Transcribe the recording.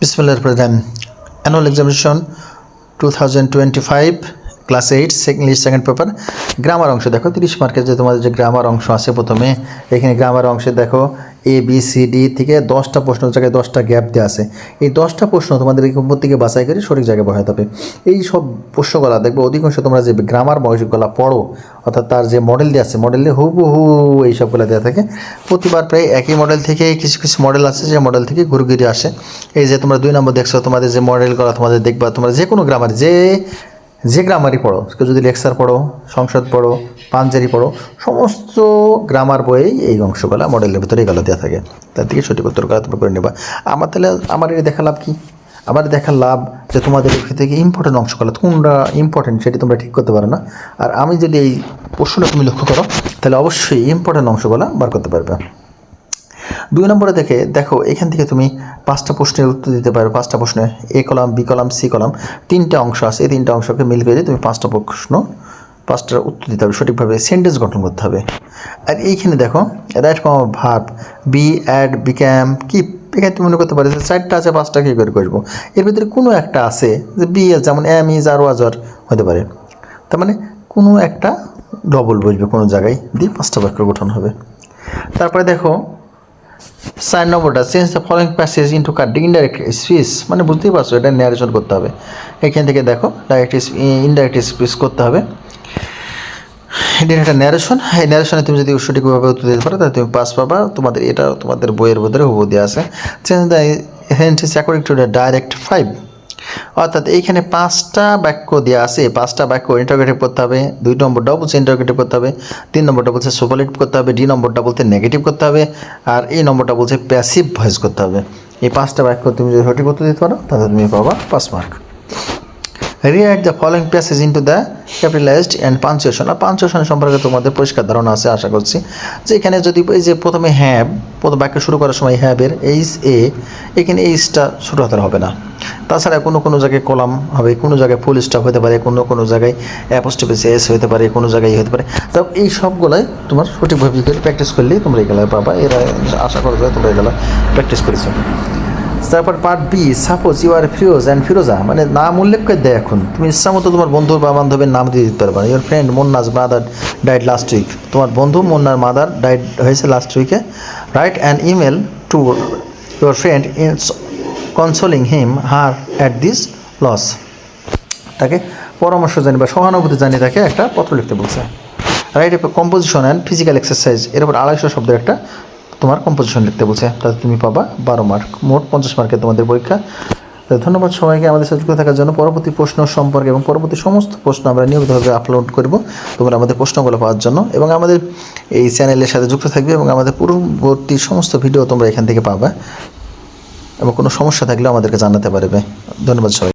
বিসমিল্লাহ প্রধান annual examination two thousand twenty five class eight English second paper grammar অংশ দেখো, তিরিশ মার্কের যে তোমাদের যে গ্রামার অংশ আছে প্রথমে, এখানে গ্রামার অংশে দেখো এ বি সি ডি থেকে দশটা প্রশ্ন জায়গায় দশটা গ্যাপ দেওয়া আছে। এই দশটা প্রশ্ন তোমাদের উপর থেকে বাছাই করে সঠিক জায়গায় বসাতে হবে। এই সব প্রশ্নগুলা দেখবে অধিকাংশ তোমরা যে গ্রামার বয়সগুলা পড়ো, অর্থাৎ তার যে মডেল দেওয়া আছে মডেলে হুবহু এই সবগুলো দেওয়া থাকে। প্রতিবার প্রায় একই মডেল থেকে কিছু কিছু মডেল আছে, যে মডেল থেকে ঘুরে ঘুরে আসে। এই যে তোমরা দুই নম্বর দেখছ, তোমাদের যে মডেলগুলো তোমাদের দেখবা, তোমরা যে কোনো গ্রামার যে যে গ্রামারই পড়ো, কেউ যদি লেকচার পড়ো, সংসদ পড়ো পাঞ্জারি পড়ো, সমস্ত গ্রামার বইয়েই এই অংশগুলো মডেলের ভিতরে এগুলো দেওয়া থাকে। তার থেকে সঠিক উত্তর তোমরা করে নেবা। আমার তাহলে আমার এটা দেখা লাভ কী? আমার দেখার লাভ যে তোমাদের থেকে ইম্পর্টেন্ট অংশগুলো, কোনটা ইম্পর্টেন্ট সেটি তোমরা ঠিক করতে পারো না। আর আমি যদি এই প্রশ্নটা তুমি লক্ষ্য করো, তাহলে অবশ্যই ইম্পর্টেন্ট অংশগুলো বার করতে পারবে। দুই নম্বরে দেখে, দেখো, এখান থেকে তুমি পাঁচটা প্রশ্নের উত্তর দিতে পারো। পাঁচটা প্রশ্নে A column, B column, C column, তিনটা অংশ আছে। এই তিনটা অংশকে মিল করে তুমি পাঁচটা প্রশ্ন পাঁচটার উত্তর দিতে হবে সঠিকভাবে সেন্টেন্স গঠন করতে হবে। আর এইখানে দেখো right of verb be add become keep এখানে তুমি মনে করতে পারো যে চারটা আছে, পাঁচটা কী করে করব? এর ভিতরে কোনো একটা আছে যে বি যেমন এম ইজ আর ওয়াজ আর হতে পারে। তার মানে কোনো একটা ডবল বসবে কোনো জায়গায় দিয়ে পাঁচটা বাক্য গঠন হবে। তারপরে দেখো চার নম্বরটা change the following passage into carding indirect speech মানে বুঝতেই পারছ, এটা ন্যারেশন করতে হবে। এখান থেকে দেখো ডাইরেক্ট ইনডাইরেক্ট স্পিচ করতে হবে। এটা একটা ন্যারেশন এই ন্যারেশনে তুমি যদি সঠিকভাবে উত্তর দিতে পারো, তাহলে তুমি পাস পাবা। তোমাদের এটা তোমাদের বইয়ের ভিতরে হুবু দেওয়া আছে। Change the sentence according to the direct five অর্থাৎ এইখানে পাঁচটা বাক্য দেওয়া আছে। পাঁচটা বাক্য ইন্টারগ্রেটিভ করতে হবে, দুই নম্বরটা বলছে ইন্টারগ্রেটিভ করতে হবে, তিন নম্বরটা বলছে সুপারলেটিভ করতে হবে, ডি নম্বরটা বলতে নেগেটিভ করতে হবে, আর এই নম্বরটা বলছে প্যাসিভ ভয়েস করতে হবে। এই পাঁচটা বাক্য তুমি যদি সঠিক উত্তর দিতে পারো, তাহলে তুমি পাবা পাঁচ mark rewrite the following passage into the capitalized and punctuation R punctuation সম্পর্কে তোমাদের পরিষ্কার ধারণা আছে, আশা করছি। যে এখানে যদি এই যে প্রথমে হ্যাব প্রথম বাক্য শুরু করার সময় হ্যাবের এইচ এ এখানে এইচটা ছোটো হাতের হবে না। তাছাড়া কোনো কোনো জায়গায় কলাম হবে, কোনো জায়গায় ফুল স্টপ হতে পারে, কোনো কোনো জায়গায় অ্যাপোস্টপেস এস হতে পারে, কোনো জায়গায় হতে পারে। তো এই সবগুলাই তোমার সঠিকভাবে করে প্র্যাকটিস করলেই তোমরা এগুলো পাবা। এরা আশা করা যায় তোমরা এগুলো প্র্যাকটিস করেছ। তারপর part B suppose you are Firoz and Firoza মানে নাম উল্লেখ করে দেয় এখন। তুমি ইচ্ছা মতো তোমার বন্ধু বা বান্ধবের নাম দিয়ে দিতে পারবে your friend Munna's mother died last week তোমার বন্ধু মুন্নার মাদার ডাইড হয়েছে লাস্ট উইকে right and email to your friend in consoling him her at this loss তাকে পরামর্শ জানি বা সহানুভূতি জানিয়ে তাকে একটা পত্র লিখতে বলছে। Write composition and physical exercise এর উপর আড়াইশো শব্দের একটা তোমার কম্পোজিশন লিখতে বলছে। তাতে তুমি পাবা বারো মার্ক মোট পঞ্চাশ মার্কের তোমাদের পরীক্ষা। ধন্যবাদ সবাইকে আমাদের সাথে যুক্ত থাকার জন্য। পরবর্তী প্রশ্ন সম্পর্কে এবং পরবর্তী সমস্ত প্রশ্ন আমরা নিয়মিতভাবে আপলোড করব তোমরা আমাদের প্রশ্নগুলো পাওয়ার জন্য। এবং আমাদের এই চ্যানেলের সাথে যুক্ত থাকবে এবং আমাদের পূর্ববর্তী সমস্ত ভিডিও তোমরা এখান থেকে পাবে। এবং কোনো সমস্যা থাকলেও আমাদেরকে জানাতে পারবে। ধন্যবাদ সবাই